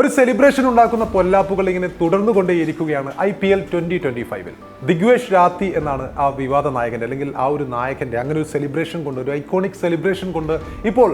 ഒരു സെലിബ്രേഷൻ ഉണ്ടാക്കുന്ന പൊല്ലാപ്പുകൾ ഇങ്ങനെ തുടർന്നു കൊണ്ടേയിരിക്കുകയാണ് I P L twenty twenty ഫൈവിൽ ദിഗ്വേഷ് രാത്തി എന്നാണ് ആ വിവാദ നായകന്റെ അല്ലെങ്കിൽ ആ ഒരു നായകന്റെ അങ്ങനെ ഒരു സെലിബ്രേഷൻ കൊണ്ട് ഒരു ഐക്കോണിക് സെലിബ്രേഷൻ കൊണ്ട് ഇപ്പോൾ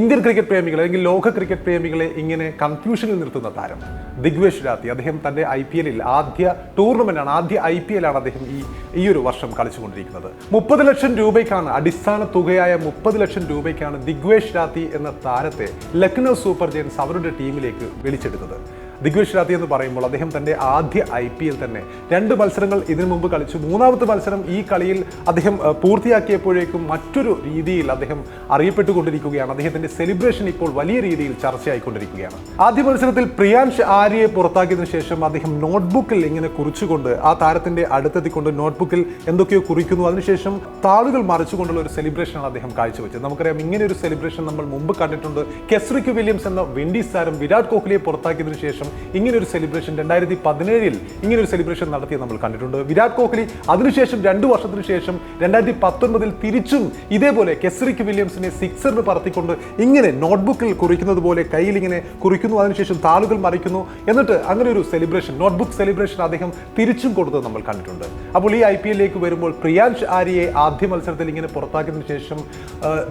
ഇന്ത്യൻ ക്രിക്കറ്റ് പ്രേമികൾ അല്ലെങ്കിൽ ലോക ക്രിക്കറ്റ് പ്രേമികളെ ഇങ്ങനെ കൺഫ്യൂഷനിൽ നിർത്തുന്ന താരം ദിഗ്വേഷ് രാത്തി. അദ്ദേഹം തന്റെ ഐ പി എല്ലിൽ ആദ്യ ടൂർണമെന്റ് ആണ് ആദ്യ ഐ പി എൽ ആണ് അദ്ദേഹം ഈ ഈ ഒരു വർഷം കളിച്ചുകൊണ്ടിരിക്കുന്നത്. മുപ്പത് ലക്ഷം രൂപയ്ക്കാണ് അടിസ്ഥാന തുകയായ മുപ്പത് ലക്ഷം രൂപയ്ക്കാണ് ദിഗ്വേഷ് രാത്തി എന്ന താരത്തെ ലക്നൗ സൂപ്പർ ജയൻസ് അവരുടെ ടീമിലേക്ക് വിളിച്ചെടുത്തത് ദിഗ്വേഷ് രാത്തി എന്ന് പറയുമ്പോൾ അദ്ദേഹം തന്റെ ആദ്യ ഐ പി എൽ തന്നെ. രണ്ട് മത്സരങ്ങൾ ഇതിനു മുമ്പ് കളിച്ചു. മൂന്നാമത്തെ മത്സരം ഈ കളിയിൽ അദ്ദേഹം പൂർത്തിയാക്കിയപ്പോഴേക്കും മറ്റൊരു രീതിയിൽ അദ്ദേഹം അറിയപ്പെട്ടുകൊണ്ടിരിക്കുകയാണ്. അദ്ദേഹത്തിന്റെ സെലിബ്രേഷൻ ഇപ്പോൾ വലിയ രീതിയിൽ ചർച്ചയായിക്കൊണ്ടിരിക്കുകയാണ്. ആദ്യ മത്സരത്തിൽ പ്രിയാൻഷ് ആര്യയെ പുറത്താക്കിയതിനു ശേഷം അദ്ദേഹം നോട്ട്ബുക്കിൽ ഇങ്ങനെ കുറിച്ചുകൊണ്ട് ആ താരത്തിന്റെ അടുത്തെത്തിക്കൊണ്ട് നോട്ട്ബുക്കിൽ എന്തൊക്കെയോ കുറിക്കുന്നു. അതിനുശേഷം താളുകൾ മറിച്ചുകൊണ്ടുള്ള ഒരു സെലിബ്രേഷനാണ് അദ്ദേഹം കാഴ്ചവെച്ചത്. നമുക്കറിയാം ഇങ്ങനെ ഒരു സെലിബ്രേഷൻ നമ്മൾ മുമ്പ് കണ്ടിട്ടുണ്ട്. കെസ്രിക് വില്യംസ് എന്ന വിൻഡീസ് താരം വിരാട് കോഹ്ലിയെ പുറത്താക്കിയതിനു ശേഷം ഇങ്ങനെ ഒരു സെലിബ്രേഷൻ രണ്ടായിരത്തി പതിനേഴിൽ ഇങ്ങനൊരു സെലിബ്രേഷൻ നടത്തിയത് നമ്മൾ കണ്ടിട്ടുണ്ട്. വിരാട് കോഹ്ലി അതിനുശേഷം രണ്ട് വർഷത്തിന് ശേഷം രണ്ടായിരത്തി പത്തൊൻപതിൽ തിരിച്ചും ഇതേപോലെ കെസ്രിക് വില്യംസിനെ സിക്സറിന് പറത്തിക്കൊണ്ട് ഇങ്ങനെ നോട്ട്ബുക്കിൽ കുറിക്കുന്നത് പോലെ കയ്യിൽ ഇങ്ങനെ കുറിക്കുന്നു അതിനുശേഷം താളുകൾ മറിക്കുന്നു എന്നിട്ട് അങ്ങനെ ഒരു സെലിബ്രേഷൻ നോട്ട്ബുക്ക് സെലിബ്രേഷൻ അദ്ദേഹം തിരിച്ചും കൊടുത്തത് നമ്മൾ കണ്ടിട്ടുണ്ട്. അപ്പോൾ ഈ ഐ പി എല്ലിലേക്ക് വരുമ്പോൾ പ്രിയാൻഷ് ആര്യയെ ആദ്യ മത്സരത്തിൽ ഇങ്ങനെ പുറത്താക്കിയതിനു ശേഷം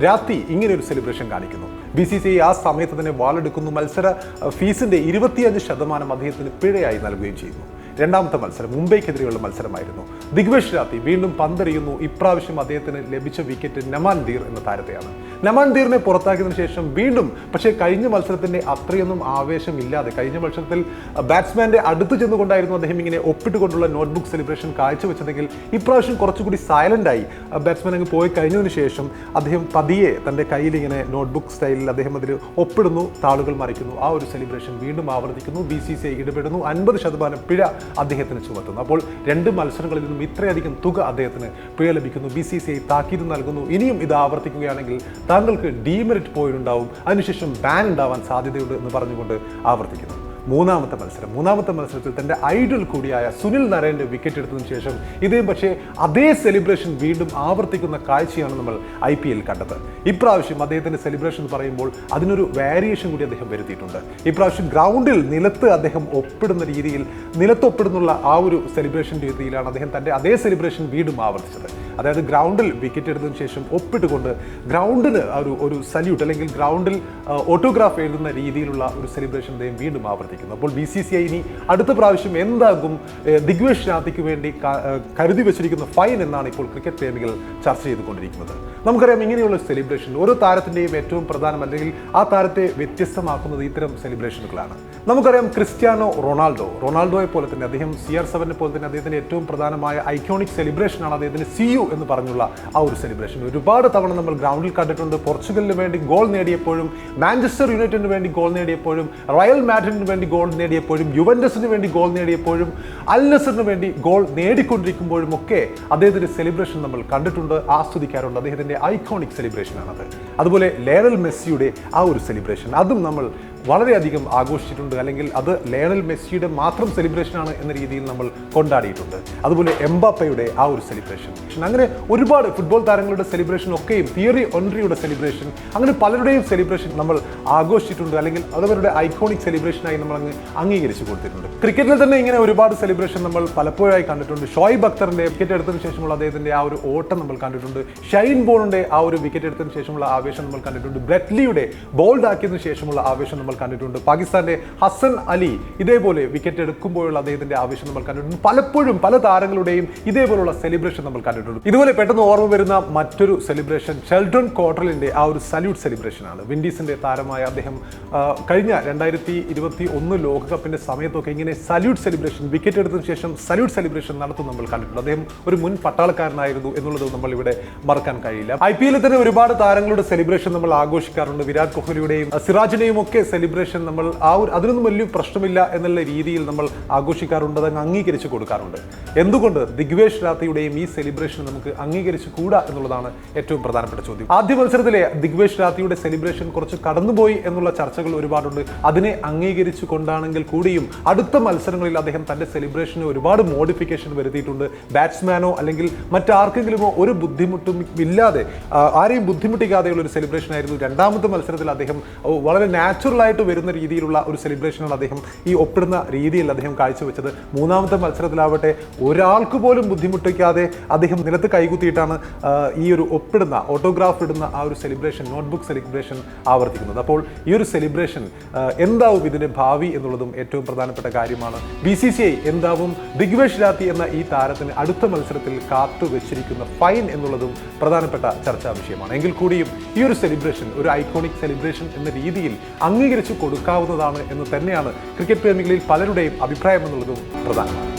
രാത്രി ഇങ്ങനെ ഒരു സെലിബ്രേഷൻ കാണിക്കുന്നു. ബി സി സി ഐ ആ സമയത്ത് തന്നെ വാളെടുക്കുന്നു. മത്സര ഫീസിന്റെ ഇരുപത്തിയഞ്ച് ശതമാനം അദ്ദേഹത്തിന് പിഴയായി നൽകുകയും ചെയ്യുന്നു. രണ്ടാമത്തെ മത്സരം മുംബൈക്കെതിരെയുള്ള മത്സരമായിരുന്നു. ദിഗ്വേഷ് രാത്തി വീണ്ടും പന്തെറിയുന്നു. ഇപ്രാവശ്യം അദ്ദേഹത്തിന് ലഭിച്ച വിക്കറ്റ് നമാൻ ദീർ എന്ന താരത്തെയാണ്. നമാൻ ദീറിനെ പുറത്താക്കിയതിനു ശേഷം വീണ്ടും പക്ഷേ കഴിഞ്ഞ മത്സരത്തിന്റെ അത്രയൊന്നും ആവേശമില്ലാതെ കഴിഞ്ഞ മത്സരത്തിൽ ബാറ്റ്സ്മാന്റെ അടുത്ത് ചെന്നുകൊണ്ടായിരുന്നു അദ്ദേഹം ഇങ്ങനെ ഒപ്പിട്ടുകൊണ്ടുള്ള നോട്ട്ബുക്ക് സെലിബ്രേഷൻ കാഴ്ചവെച്ചതെങ്കിൽ ഇപ്രാവശ്യം കുറച്ചുകൂടി സൈലന്റ് ആയി ബാറ്റ്സ്മാൻ അങ്ങ് പോയി കഴിഞ്ഞതിന് ശേഷം അദ്ദേഹം പതിയെ തന്റെ കയ്യിൽ ഇങ്ങനെ നോട്ട്ബുക്ക് സ്റ്റൈലിൽ അദ്ദേഹം അതിൽ ഒപ്പിടുന്നു താളുകൾ മറിക്കുന്നു. ആ ഒരു സെലിബ്രേഷൻ വീണ്ടും ആവർത്തിക്കുന്നു. ബി സി സി ഐ ഇടപെടുന്നു. അൻപത് ശതമാനം പിഴ അദ്ദേഹത്തിന് ചുമത്തുന്നു. അപ്പോൾ രണ്ട് മത്സരങ്ങളിൽ നിന്നും ഇത്രയധികം തുക അദ്ദേഹത്തിന് പിഴ ലഭിക്കുന്നു ബി സി സി ഐ താക്കീത് നൽകുന്നു. ഇനിയും ഇത് ആവർത്തിക്കുകയാണെങ്കിൽ താങ്കൾക്ക് ഡീമെറിറ്റ് പോയിന്റ് ഉണ്ടാവും അതിനുശേഷം ബാൻ ഉണ്ടാവാൻ സാധ്യതയുണ്ട് എന്ന് പറഞ്ഞുകൊണ്ട് ആവർത്തിക്കുന്നു. മൂന്നാമത്തെ മത്സരം. മൂന്നാമത്തെ മത്സരത്തിൽ തന്റെ ഐഡൽ കൂടിയായ സുനിൽ നരേന്റെ വിക്കറ്റ് എടുത്തതിനു ശേഷം ഇതേ പക്ഷേ അതേ സെലിബ്രേഷൻ വീണ്ടും ആവർത്തിക്കുന്ന കാഴ്ചയാണ് നമ്മൾ ഐ പി എൽ കണ്ടത്. ഇപ്രാവശ്യം അദ്ദേഹത്തിന്റെ സെലിബ്രേഷൻ പറയുമ്പോൾ അതിനൊരു വേരിയേഷൻ കൂടി അദ്ദേഹം വരുത്തിയിട്ടുണ്ട്. ഇപ്രാവശ്യം ഗ്രൗണ്ടിൽ നിലത്ത് അദ്ദേഹം ഒപ്പിടുന്ന രീതിയിൽ നിലത്തൊപ്പിടുന്നുള്ള ആ ഒരു സെലിബ്രേഷൻ രീതിയിലാണ് അദ്ദേഹം തന്റെ അതേ സെലിബ്രേഷൻ വീണ്ടും ആവർത്തിച്ചത്. അതായത് ഗ്രൗണ്ടിൽ വിക്കറ്റ് എടുത്തതിനു ശേഷം ഒപ്പിട്ടുകൊണ്ട് ഗ്രൗണ്ടിന് ഒരു ഒരു സല്യൂട്ട് അല്ലെങ്കിൽ ഗ്രൗണ്ടിൽ ഓട്ടോഗ്രാഫ് എഴുതുന്ന രീതിയിലുള്ള ഒരു സെലിബ്രേഷൻ അദ്ദേഹം വീണ്ടും ആവർത്തിക്കുന്നു. അപ്പോൾ ബി സി സി ഐ ഇനി അടുത്ത പ്രാവശ്യം എന്താകും ദിഗ്വേഷ് രാത്തിക്ക് വേണ്ടി കരുതി വെച്ചിരിക്കുന്ന ഫൈൻ എന്നാണ് ഇപ്പോൾ ക്രിക്കറ്റ് പ്രേമികൾ ചർച്ച ചെയ്തുകൊണ്ടിരിക്കുന്നത്. നമുക്കറിയാം ഇങ്ങനെയുള്ള സെലിബ്രേഷൻ ഓരോ താരത്തിന്റെയും ഏറ്റവും പ്രധാനം അല്ലെങ്കിൽ ആ താരത്തെ വ്യത്യസ്തമാക്കുന്നത് ഇത്തരം സെലിബ്രേഷനുകളാണ് നമുക്കറിയാം ക്രിസ്ത്യാനോ റൊണാൾഡോ. റൊണാൾഡോയെ പോലെ തന്നെ അദ്ദേഹം സി ആർ സെവനെ പോലെ തന്നെ അദ്ദേഹത്തിന്റെ ഏറ്റവും പ്രധാനമായ ഐക്കോണിക് സെലിബ്രേഷനാണ് അദ്ദേഹത്തിന് സി യു എന്ന് പറഞ്ഞുള്ള ആ ഒരു സെലിബ്രേഷൻ ഒരുപാട് തവണ നമ്മൾ ഗ്രൗണ്ടിൽ കണ്ടിട്ടുണ്ട്. പോർച്ചുഗലിന് വേണ്ടി ഗോൾ നേടിയപ്പോഴും മാഞ്ചസ്റ്റർ യുണൈറ്റഡിന് വേണ്ടി ഗോൾ നേടിയപ്പോഴും റയൽ മാഡ്രിഡിന് വേണ്ടി ഗോൾ നേടിയപ്പോഴും യുവൻഡസിന് വേണ്ടി ഗോൾ നേടിയപ്പോഴും അൽ നസറിന് വേണ്ടി ഗോൾ നേടിക്കൊണ്ടിരിക്കുമ്പോഴും ഒക്കെ അദ്ദേഹത്തിന്റെ സെലിബ്രേഷൻ നമ്മൾ കണ്ടിട്ടുണ്ട് ആസ്വദിക്കാറുണ്ട്. അദ്ദേഹത്തിന്റെ ഐക്കോണിക് സെലിബ്രേഷൻ ആണത്. അതുപോലെ ലേണൽ മെസ്സിയുടെ ആ ഒരു സെലിബ്രേഷൻ അതും നമ്മൾ വളരെയധികം ആഘോഷിച്ചിട്ടുണ്ട്. അല്ലെങ്കിൽ അത് ലയണൽ മെസ്സിയുടെ മാത്രം സെലിബ്രേഷൻ ആണ് എന്ന രീതിയിൽ നമ്മൾ കൊണ്ടാടിയിട്ടുണ്ട്. അതുപോലെ എംബാപ്പയുടെ ആ ഒരു സെലിബ്രേഷൻ അങ്ങനെ ഒരുപാട് ഫുട്ബോൾ താരങ്ങളുടെ സെലിബ്രേഷൻ ഒക്കെയും തിയറി ഒൻട്രിയുടെ സെലിബ്രേഷൻ അങ്ങനെ പലരുടെയും സെലിബ്രേഷൻ നമ്മൾ ആഘോഷിച്ചിട്ടുണ്ട്. അല്ലെങ്കിൽ അതവരുടെ ഐക്കോണിക് സെലിബ്രേഷനായി നമ്മൾ അങ്ങ് അംഗീകരിച്ചു കൊടുത്തിട്ടുണ്ട്. ക്രിക്കറ്റിൽ തന്നെ ഇങ്ങനെ ഒരുപാട് സെലിബ്രേഷൻ നമ്മൾ പലപ്പോഴായി കണ്ടിട്ടുണ്ട്. ഷോയിബ് അക്തറിന്റെ വിക്കറ്റ് എടുത്തതിന് ശേഷമുള്ള അദ്ദേഹത്തിന്റെ ആ ഒരു ഓട്ടം നമ്മൾ കണ്ടിട്ടുണ്ട്. ഷൈൻ ബോണിന്റെ ആ ഒരു വിക്കറ്റ് എടുത്തതിന് ശേഷമുള്ള ആവേശം നമ്മൾ കണ്ടിട്ടുണ്ട്. ബ്രെറ്റ്ലിയുടെ ബോൾഡ് ആക്കിയതിനു ശേഷമുള്ള ആവേശം നമ്മൾ കണ്ടിട്ടുണ്ട്. പാകിസ്ഥാന്റെ ഹസൻ അലി ഇതേപോലെ വിക്കറ്റ് എടുക്കുമ്പോഴുള്ള അദ്ദേഹത്തിന്റെ ആവശ്യം നമ്മൾ കണ്ടിട്ടുണ്ട്. പലപ്പോഴും പല താരങ്ങളുടെയും ഇതേപോലുള്ള സെലിബ്രേഷൻ നമ്മൾ കണ്ടിട്ടുണ്ട്. ഇതുപോലെ പെട്ടെന്ന് ഓർമ്മ വരുന്ന മറ്റൊരു സെലിബ്രേഷൻ ഷെൽഡൺ കോട്ടലിന്റെ ആ ഒരു സല്യൂട്ട് സെലിബ്രേഷൻ ആണ്. വിൻഡീസിന്റെ താരമായ അദ്ദേഹം കഴിഞ്ഞ രണ്ടായിരത്തി ഇരുപത്തി ഒന്ന് ലോകകപ്പിന്റെ സമയത്തൊക്കെ ഇങ്ങനെ സല്യൂട്ട് സെലിബ്രേഷൻ വിക്കറ്റ് എടുത്തതിനു ശേഷം സല്യൂട്ട് സെലിബ്രേഷൻ നടത്തും നമ്മൾ കണ്ടിട്ടുണ്ട്. അദ്ദേഹം ഒരു മുൻ പട്ടാളക്കാരനായിരുന്നു എന്നുള്ളത് നമ്മൾ ഇവിടെ മറക്കാൻ കഴിയില്ല. ഐ പി എല്ലിൽ തന്നെ ഒരുപാട് താരങ്ങളുടെ സെലിബ്രേഷൻ നമ്മൾ ആഘോഷിക്കാറുണ്ട്. വിരാട് കോഹ്ലിയുടെയും സിറാജിനെയും ഒക്കെ സെലിബ്രേഷൻ നമ്മൾ ആ ഒരു അതിനൊന്നും വലിയ പ്രശ്നമില്ല എന്നുള്ള രീതിയിൽ നമ്മൾ ആഘോഷിക്കാറുണ്ട് അതങ്ങ് അംഗീകരിച്ച് കൊടുക്കാറുണ്ട്. എന്തുകൊണ്ട് ദിഗ്വേഷ് രാത്രിയുടെയും ഈ സെലിബ്രേഷൻ നമുക്ക് അംഗീകരിച്ച് കൂടാ എന്നുള്ളതാണ് ഏറ്റവും പ്രധാനപ്പെട്ട ചോദ്യം. ആദ്യ മത്സരത്തിലെ ദിഗ്വേഷ് രാത്രിയുടെ സെലിബ്രേഷൻ കുറച്ച് കടന്നുപോയി എന്നുള്ള ചർച്ചകൾ ഒരുപാടുണ്ട്. അതിനെ അംഗീകരിച്ചു കൊണ്ടാണെങ്കിൽ കൂടിയും അടുത്ത മത്സരങ്ങളിൽ അദ്ദേഹം തന്റെ സെലിബ്രേഷന് ഒരുപാട് മോഡിഫിക്കേഷൻ വരുത്തിയിട്ടുണ്ട്. ബാറ്റ്സ്മാനോ അല്ലെങ്കിൽ മറ്റാർക്കെങ്കിലുമോ ഒരു ബുദ്ധിമുട്ടും ഇല്ലാതെ ആരെയും ബുദ്ധിമുട്ടിക്കാതെയുള്ള ഒരു സെലിബ്രേഷൻ ആയിരുന്നു രണ്ടാമത്തെ മത്സരത്തിൽ അദ്ദേഹം വളരെ നാച്ചുറലായ ആയിട്ട് വരുന്ന രീതിയിലുള്ള ഒരു സെലിബ്രേഷനാണ് അദ്ദേഹം ഈ ഒപ്പിടുന്ന രീതിയിൽ അദ്ദേഹം കാഴ്ചവെച്ചത്. മൂന്നാമത്തെ മത്സരത്തിലാവട്ടെ ഒരാൾക്ക് പോലും ബുദ്ധിമുട്ടിക്കാതെ അദ്ദേഹം നിലത്ത് കൈകുത്തിയിട്ടാണ് ഈ ഒരു ഒപ്പിടുന്ന ഓട്ടോഗ്രാഫ് ഇടുന്ന ആ ഒരു സെലിബ്രേഷൻ നോട്ട്ബുക്ക് സെലിബ്രേഷൻ ആവർത്തിക്കുന്നത്. അപ്പോൾ ഈ ഒരു സെലിബ്രേഷൻ എന്താവും ഇതിന്റെ ഭാവി എന്നുള്ളതും ഏറ്റവും പ്രധാനപ്പെട്ട കാര്യമാണ്. ബി സി സി ഐ എന്താവും? ദിഗ്വേഷ് രാത്തി എന്ന ഈ താരത്തിന് അടുത്ത മത്സരത്തിൽ കാത്തു വെച്ചിരിക്കുന്ന ഫൈൻ എന്നുള്ളതും പ്രധാനപ്പെട്ട ചർച്ചാ വിഷയമാണ്. എങ്കിൽ കൂടിയും ഈ ഒരു സെലിബ്രേഷൻ ഒരു ഐക്കോണിക് സെലിബ്രേഷൻ എന്ന രീതിയിൽ അംഗീകരിച്ചു കൊടുക്കാവുന്നതാണ് എന്ന് തന്നെയാണ് ക്രിക്കറ്റ് പ്രേമികളിൽ പലരുടെയും അഭിപ്രായമെന്നുള്ളതും പ്രധാനമാണ്.